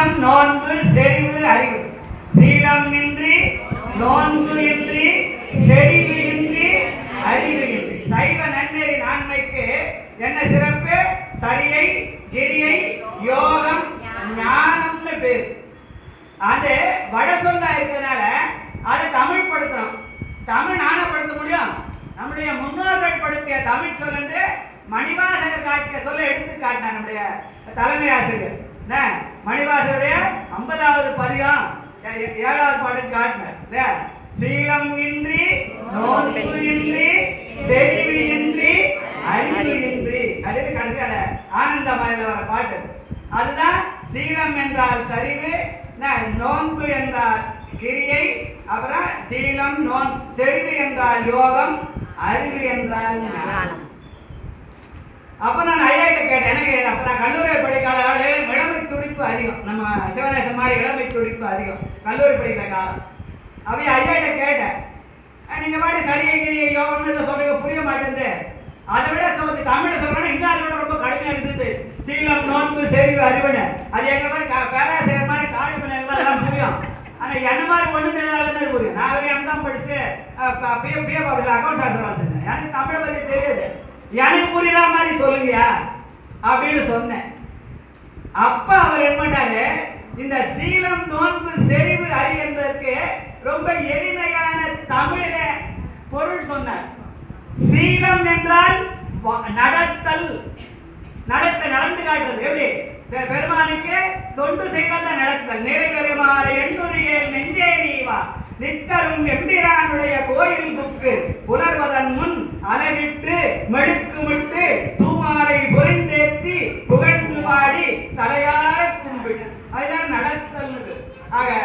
சீலம் நோன்பு செறிவு அறிவு. சீலம் இன்றி நோன்பு இன்றி செறிவு இன்றி அறிவு இன்றி. சைவ நன்னெறி நான்மைக்கு என்ன சிறப்பு? சரியை கிரியை யோகம் ஞானம்னு பேர். அது வட சொல்லா இருக்கிறதுனால அதை தமிழ் படுத்துறோம் தமிழ் ஆனப்படுத்த முடியும். நம்முடைய முன்னோர்கள் படுத்திய தமிழ் சொல் என்று மணிவாசகர் காட்டிய சொல்ல எடுத்து காட்டினார் நம்முடைய தலைமை ஆசிரியர். என்ன? மணிவாசகருடைய ஐம்பதாவது பதிகம். ஏழாவது பாட்டு காட்டினார் இல்லையா? சீலம் இன்றி நோன்பு இன்றி செறிவு இன்றி அறிவு இன்றி. அப்படின்னு கடைசியால ஆனந்தமயில வர பாட்டு. அதுதான் சீலம் என்றால் சரிவு நோன்பு என்றால் கிரியை அப்புறம் சீலம் நோன் செறிவு என்றால் யோகம் அறிவு என்றால் அப்ப நான் ஐயாட்ட கேட்டேன் எனக்கு அப்ப நான் கல்லூரி படிக்கிற காலம் இளமை துடிப்பு அதிகம் நம்ம சிவநேசன் மாதிரி இளமை துடிப்பு அதிகம். கல்லூரி படிக்கிற காலம். அப்ப ஐயாட்ட கேட்டேன். நீங்கள் நீங்க பாட்டு சரியை கிரியையோ ஒன்று சொல்லுங்க புரிய மாட்டேங்குது அதை விட சொல்றது தமிழை சொல்றேன்னா இந்த அதை விட ரொம்ப கடுமையா இருந்தது. சீலம் நோன்பு செறிவு அறிவுன்னு. அது எங்க மாதிரி க- பேராசிரியர் மாதிரி காலி பண்ணலாம் எல்லாம் புரியும். ஆனால் என்ன மாதிரி ஒண்ணு தெரியாதுன்னு புரியும். நான் ஒரு எம்காம் படிச்சுட்டு பிஎம் பிஎம் ஆஃபீஸில் அக்கௌண்ட் ஆஃபீஸர் வச்சிருந்தேன் எனக்கு தமிழை பத்தி தெரியாது. எனக்கு புரியுற மாதிரி சொல்லுங்கயா அப்படின்னு சொன்னேன். அப்ப அவர் என்ன பண்ணாரு? இந்த சீலம் நோன்பு செறிவு அறி என்பதற்கு ரொம்ப எளிமையான தமிழ பொருள் சொன்னார். சீலம் என்றால் நடத்தல் நடத்த நடந்து காட்டுறது. எப்படி? பெ- பெருமானுக்கு தொண்டு செய்வத நடத்தல் நிறைவேறுமாற எண்ணுரையில் நெஞ்சே நீவா நித்தரும் எம்பிரானுடைய கோயில் புக்கு. புலர்வதன் முன் அளவிட்டு மெடுக்குமிட்டு ஆக